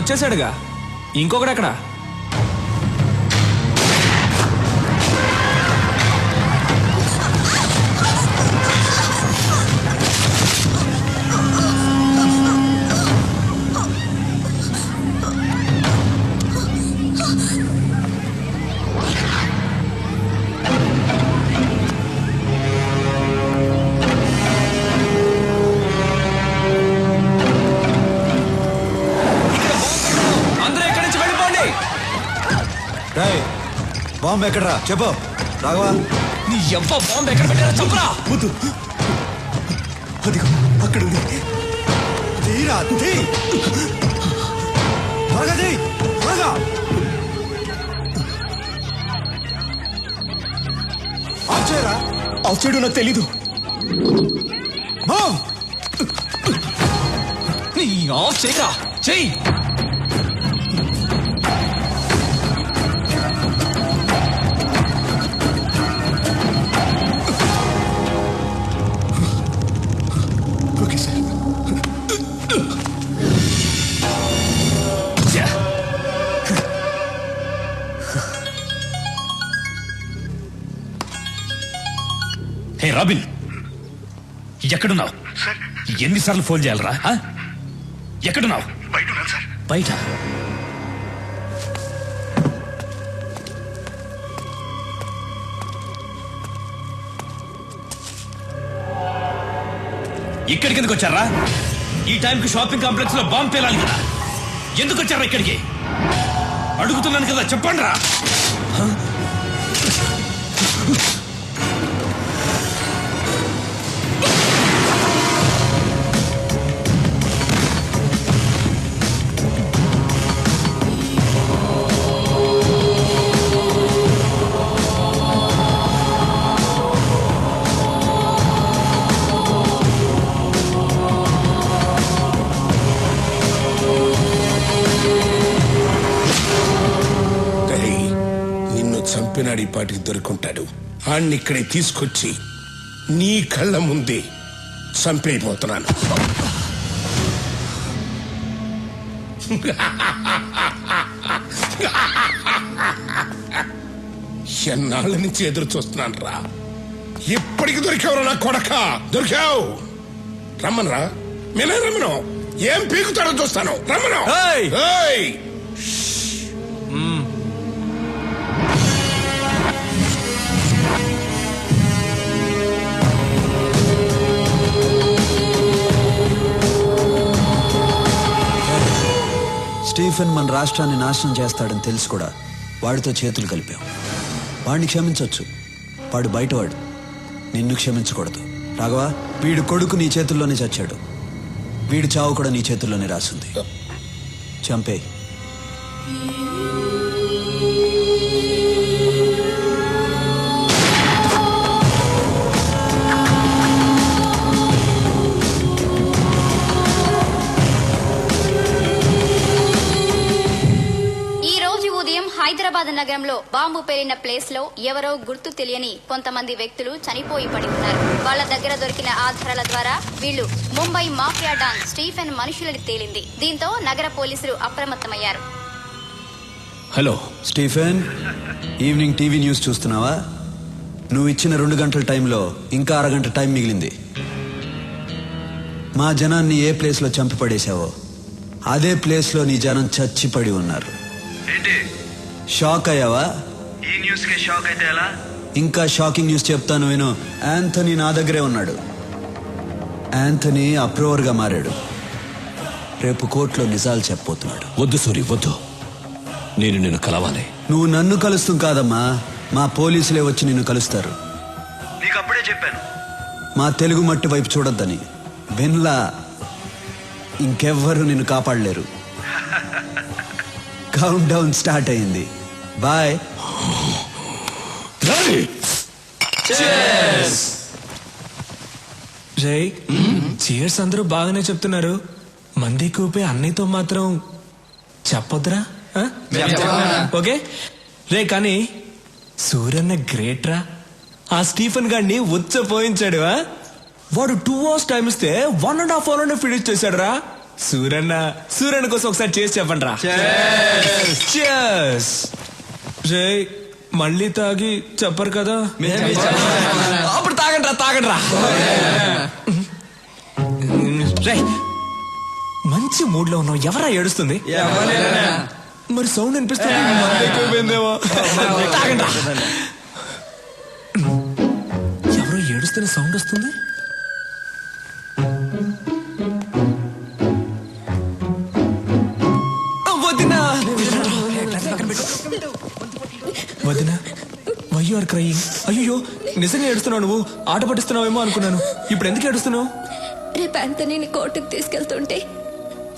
వచ్చేసాడుగా ఇంకొకడెక్కడా? Bomb ఎక్కడరా? చెప్పు. రాఘవా. నీ ఎవ్వ బాంబు ఎక్కడ పెట్టారా చెప్పరా. వద్దు. అదిగో అక్కడ ఉంది తీరా తీ త్వరగా తీ త్వరగా ఆఫ్ చేయరా? ఆఫ్ చేయడం నాకు తెలీదు. నీ ఆఫ్ చేయరా. చెయ్యి. రాబిన్ ఎక్కడున్నావు? ఎన్నిసార్లు ఫోన్ చేయాలరా? ఎక్కడున్నావు? బయట? ఇక్కడికి ఎందుకు వచ్చారా? ఈ టైంకి షాపింగ్ కాంప్లెక్స్లో బాంబు పేలాలి కదా. ఎందుకు వచ్చారా ఇక్కడికి? అడుగుతున్నాను కదా చెప్పండి రా చంపినాడు పాటికి దొరుకుంటాడు. ఆణ్ణి ఇక్కడికి తీసుకొచ్చి నీ కళ్ళ ముందే చంపైపోతున్నాను ఎన్నాళ్ళ నుంచి ఎదురు చూస్తున్నాను రా. ఎప్పటికి దొరికావురా నా కొడక? దొరికావు. రమ్మనరా నేనే రమ్మను. ఏం పీకుతాడో చూస్తాను. రమ్మను. స్టీఫెన్ మన రాష్ట్రాన్ని నాశనం చేస్తాడని తెలుసు కూడా. వాడితో చేతులు కలిపాం వాడిని క్షమించవచ్చు వాడు బయటవాడు. నిన్ను క్షమించకూడదు. రాఘవా వీడు కొడుకు నీ చేతుల్లోనే చచ్చాడు. వీడి చావు కూడా నీ చేతుల్లోనే రాసింది. చంపే హైదరాబాద్ నగరంలో బాంబు పేలిన ప్లేస్లో ఎవరో గుర్తు తెలియని కొంతమంది వ్యక్తులు చనిపోయి పడి ఉన్నారు. వాళ్ళ దగ్గర దొరికిన ఆధారాల ద్వారా వీళ్ళు ముంబై మాఫియా డాన్ స్టీఫెన్ మనుషులని తేలింది. దీంతో నగర పోలీసులు అప్రమత్తమయ్యారు. Hello Stephen. Evening TV news చూస్తున్నావా? నువ్వు ఇచ్చిన రెండు గంటల టైంలో ఇంకా అరగంట టైం మిగిలింది. మా జనాన్ని ఏ ప్లేస్లో చంపి పడేశావో అదే ప్లేస్లో నీ జనం చచ్చిపడి ఉన్నారు. ఏంటి? షాక్ అయ్యావా? ఈ న్యూస్కి షాక్ అయితే ఎలా? ఇంకా షాకింగ్ న్యూస్ చెప్తాను విను. యాంథనీ నా దగ్గరే ఉన్నాడు. యాంథనీ అప్రూవర్గా మారాడు. రేపు కోర్టులో నిజాలు చెప్పబోతున్నాడు. వద్దు సూరి వద్దు. నేను నిన్ను కలవాలి. నువ్వు నన్ను కలుస్తూ కాదమ్మా. మా పోలీసులే వచ్చి నిన్ను కలుస్తారు. నీకు అప్పుడే చెప్పాను. మా తెలుగు మట్టి వైపు చూడొద్దని. విన్లా ఇంకెవ్వరు నిన్ను కాపాడలేరు. కౌంట్ డౌన్ స్టార్ట్ అయింది. బాయ్ రే చీర్స్ అందరూ బాగానే చెప్తున్నారు. మంది కూపే అన్నయ్యతో మాత్రం చెప్పొద్దురా ఆ? ఓకే? రే కానీ సూర్యన్న గ్రేట్ రా ఆ స్టీఫెన్ గాడిని ఉచ్చ పోయించాడు ఆ? వాడు టూ అవర్స్ టైం ఇస్తే one and half hour finish చేశాడు రా సూరన్న సూరన్న కోసం ఒకసారి చేసి చెప్పండి రా Cheers. రే మళ్ళీ తాగి చెప్పరు కదా? అప్పుడు తాగండి రా తాగండి రా రే మంచి మూడ్లో ఉన్నావు. ఎవరా ఏడుస్తుంది? మరి సౌండ్ అనిపిస్తుంది. తాగండి రా. ఎవరో ఏడుస్తున్న సౌండ్ వస్తుంది? Why are crying. అయ్యో నిజంగా ఏడుస్తున్నావు నువ్వు? ఆట పట్టిస్తున్నావేమో అనుకున్నాను. ఇప్పుడు ఎందుకు ఏడుస్తున్నావు? రేపు అంతనీని కోర్టుకు తీసుకెళ్తుంటే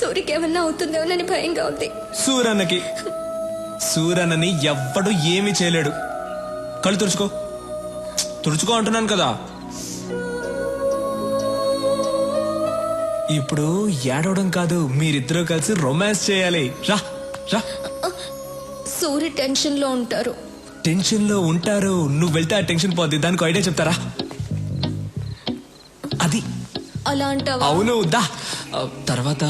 సూరికి ఏమన్నా అవుతుందేమోనని భయంగా ఉంది. సూరన్నకి. సూరన్నని ఎవ్వడు ఏమీ చేయలేడు. కళ్ళు తుడుచుకో. తుడుచుకో అంటున్నాను కదా. ఇప్పుడు ఏడవడం కాదు మీరిద్దరూ కలిసి రొమాన్స్ చేయాలి. రా రా. సూరి టెన్షన్లో ఉంటారు. టెన్షన్లో ఉంటారు నువ్వు వెళ్తే ఆ టెన్షన్ పోద్ది. దానికి ఐడియా చెప్తారా? అది. అలా అంటావా? అవును దా. తర్వాత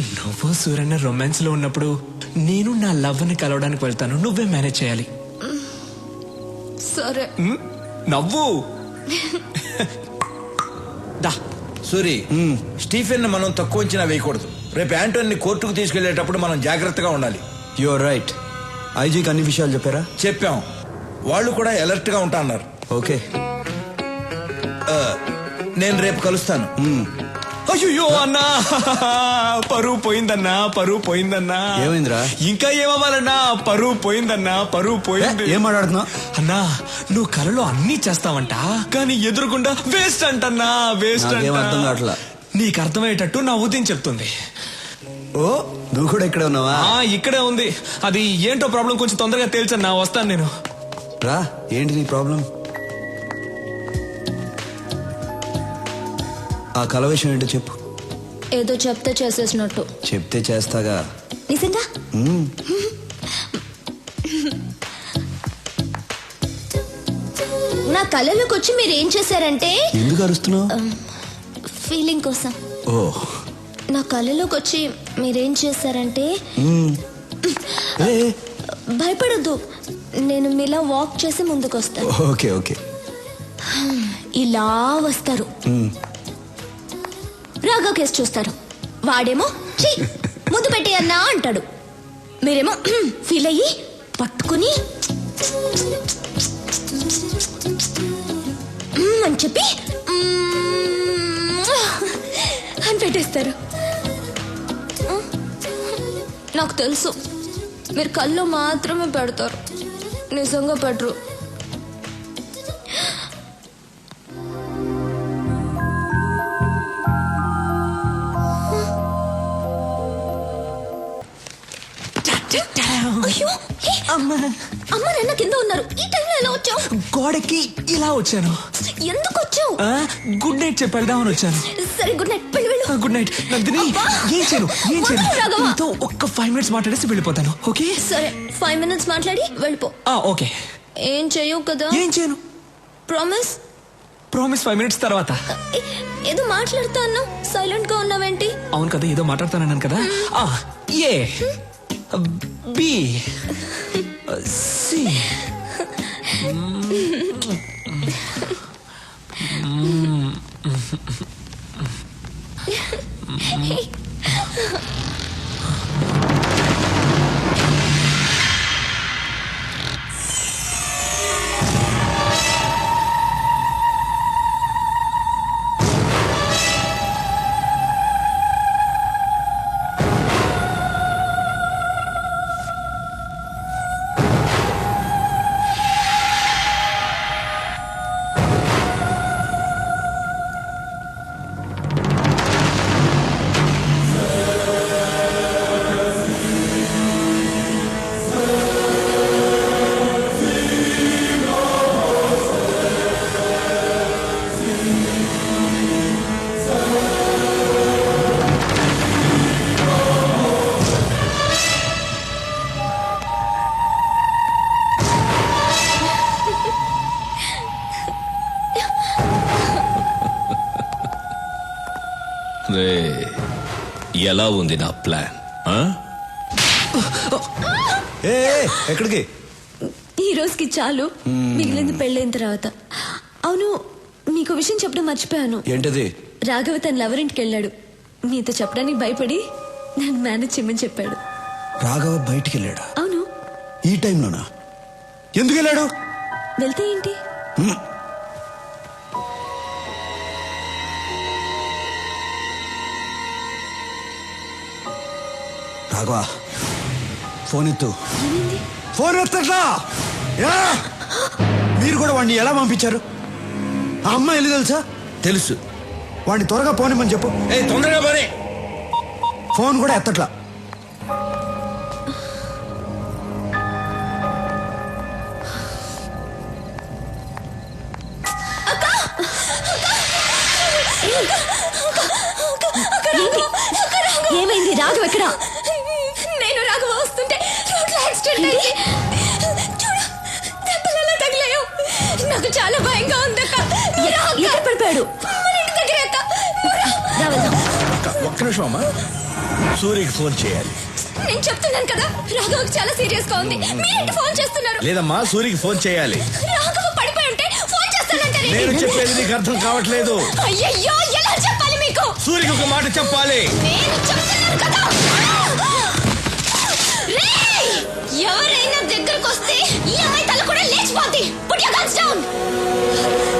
నువ్వు సూర్యన్న రొమాన్స్లో ఉన్నప్పుడు నేను నా లవ్ని కలవడానికి వెళ్తాను. నువ్వే మేనేజ్ చేయాలి. సరే. ఉమ్, నవ్వు. దా. సూరి స్టీఫెన్ మనం తక్కువ అంచనా వేయకూడదు. రేపు యాంటోని కోర్టుకు తీసుకెళ్ళేటప్పుడు మనం జాగ్రత్తగా ఉండాలి. యువర్ రైట్ ఐజీకి అన్ని విషయాలు చెప్పారా? చెప్పాం. వాళ్ళు కూడా అలర్ట్గా ఉంటా అన్నారు ఓకే నేను రేపు కలుస్తాను. అయ్యో అన్నా పరువు పోయిందన్నా పరువు పోయిందన్నా. ఏమైందిరా? ఇంకా ఏమవ్వాలన్నా పరువు పోయిందన్నా పరువు పోయింది. ఏం మాట్లాడుతున్నావు? అన్నా నువ్వు కలలో అన్ని చేస్తావంట కానీ ఎదురుకుండా వేస్ట్ అంటన్నా వేస్ట్ నాకేం అర్థం కావట్లా. నీకు అర్థమయ్యేటట్టు నా ఉదయం చెప్తుంది. ఓ నువ్వు కూడా ఇక్కడే ఉన్నావా? ఆ ఇక్కడే ఉంది. అది ఏంటో ప్రాబ్లం కొంచెం తొందరగా తేల్చన్నా వస్తాను నేను. రా ఏంటి నీ ప్రాబ్లం ఆ కల విషయం ఏంటో చెప్పు. ఏదో చెప్తే చేసేసినట్టు. చెప్తే చేస్తాగా. నిజంగా? మ్మ్. నా కళలోకి వచ్చి మీరు ఏం చేశారంటే ఎందుకు అరుస్తున్నావు? ఫీలింగ్ కోసం. ఓ. నా కళలోకి వచ్చి మీరేం చేశారంటే భయపడొద్దు. నేను మీలా వాక్ చేసి ముందుకు వస్తాను ఓకే ఓకే. ఇలా వస్తారు. రాగా కేసు చూస్తారు. వాడేమో "ఛీ, ముందు పెట్టి అన్నా అంటాడు. మీరేమో ఫీల్ అయ్యి పట్టుకుని "మ్మ్" అని చెప్పి "మ్మ్" అని పెట్టేస్తారు. నాకు తెలుసు. మీరు కళ్ళు మాత్రమే పెడతారు. నిజంగా పెట్టరు అయ్యో హే, అమ్మ. నాన్న కింద ఉన్నారు. ఈ టైంలో ఎలా వచ్చావు? గోడకి ఇలా వచ్చాను. ఎందుకు వచ్చావు? గుడ్ నైట్ చెప్పి వెళ్దామని వచ్చాను. సరే good night good night Nandini! ఏం చేయను? ఏం చేయను. నీతో ఒక్క ఫైవ్ మినిట్స్ మాట్లాడేసి వెళ్ళిపోతాను ఓకే? సరే ఫైవ్ మినిట్స్ మాట్లాడి వెళ్ళిపో. ఆ, ఓకే. ఏం చెయ్యవు కదా? ఏం చేయను? ప్రామిస్ ప్రామిస్ ఫైవ్ మినిట్స్ తర్వాత. ఏదో మాట్లాడుతా అన్నావు సైలెంట్గా ఉన్నావేంటి? అవును కదా ఏదో మాట్లాడుతానన్నాను కదా. ఏ బి సి రే ఎలా ఉంది నా ప్లాన్ ఆ? ఏ ఏ, ఎక్కడికి? ఈ రోజుకి చాలు. మిగిలింది పెళ్ళైన తర్వాత. అవును మీకు విషయం చెప్పడం మర్చిపోయాను. ఏంటది? రాఘవ తన లవరింటికి వెళ్ళాడు. మీతో చెప్పడానికి భయపడి నన్ను మేనేజ్ చేయమని చెప్పాడు. రాఘవ బయటికి వెళ్ళాడా? అవును. ఈ టైంలోనా? ఎందుకు వెళ్ళాడు? వెళ్తే ఏంటి? రాఘవ ఫోన్ ఎత్తు. ఫోన్ ఎత్తట్లా? యా! మీరు కూడా వాడిని ఎలా పంపించారు? ఆ అమ్మాయి వెళ్ళి తెలుసా? తెలుసు. వాడిని త్వరగా పోనిమ్మని చెప్పు. ఏ తొందరగా పని. ఫోన్ కూడా ఎత్తట్లా? ఏమైంది? రాఘవ ఎక్కడ? యాక్సిడెంట్ అయింది చూడు దెబ్బలలో తగిలాయో. నాకు చాలా భయంగా ఉంది ఎక్కడ పడిపోయాడు? దగ్గర అక్క. రా. వెళ్దాం. ఒక్క ఒక్క నిమిషం అమ్మా. సూర్యకి ఫోన్ చేయాలి. నేను చెప్తున్నాను కదా రాఘవకి చాలా సీరియస్గా ఉంది మీరేంటి ఫోన్ చేస్తున్నారు. లేదమ్మా సూర్యకి ఫోన్ చేయాలి. రాఘవ పడిపోయి ఉంటే ఫోన్ చేస్తానంటారు. నేను చెప్పేది నీకు అర్థం కావట్లేదు. అయ్యయ్యో ఎలా చెప్పాలి మీకు? సూర్యకి ఒక మాట చెప్పాలి. నేను చెప్తున్నాను కదా. వస్తే ఈ అమ్మాయి తల కూడా